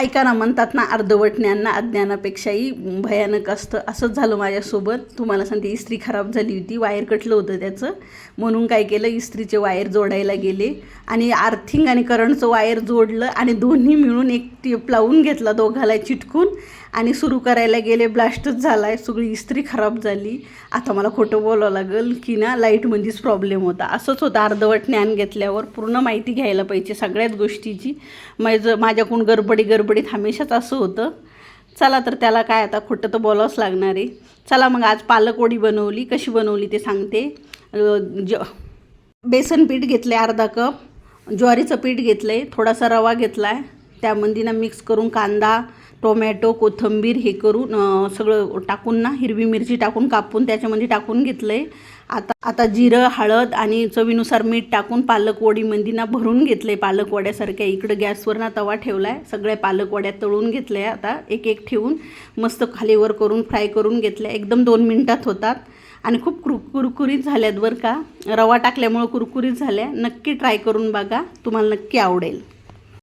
ऐका ना म्हणतात ना अर्धवट ज्ञान ना अज्ञानापेक्षाही भयानक असतं. असंच झालं माझ्यासोबत. तुम्हाला सांगते इस्त्री खराब झाली होती. वायर कटलं होतं त्याचं. म्हणून काय केलं इस्त्रीचे वायर जोडायला गेले. आणि आर्थिंग आणि करंटचं वायर जोडलं आणि दोन्ही मिळून एक टेप लावून घेतला दोघाला चिटकून. आणि सुरू करायला गेले ब्लास्टच झाला आहे सगळी इस्त्री खराब झाली. आता मला खोटं बोलावं लागेल की ना लाईटमध्येच प्रॉब्लेम होता. असंच होतं अर्धवट ज्ञान घेतल्यावर पूर्ण माहिती घ्यायला पाहिजे सगळ्याच गोष्टीची. माझं माझ्याकडून गडबडी गडबडीत हमेशाच असं होतं. चला तर त्याला काय आता खोटं तर बोलावंच लागणार आहे. चला मग आज पालकवडी बनवली. कशी बनवली ते सांगते. ज बेसन पीठ घेतलं आहे अर्धा कप. ज्वारीचं पीठ घेतलं आहे थोडासा रवा घेतला आहे त्यामध्ये ना मिक्स करून कांदा टोमॅटो कोथिंबीर हे करून सगळं टाकून ना हिरवी मिरची टाकून कापून त्याच्यामध्ये टाकून घेतलं आहे आता आता जिरं हळद आणि चवीनुसार मीठ टाकून पालकवडीमध्ये ना भरून घेतलं आहे पालकवड्यासारख्या इकडं गॅसवर ना तवा ठेवला आहे सगळ्या पालकवड्या तळून घेतल्या आता. एक एक ठेवून मस्त खालीवर करून फ्राय करून घेतल्या. एकदम दोन मिनटात होतात. आणि खूप कुर कुरकुरीत झाल्यात बरं का. रवा टाकल्यामुळं कुरकुरीत झाल्या. नक्की ट्राय करून बघा. तुम्हाला नक्की आवडेल.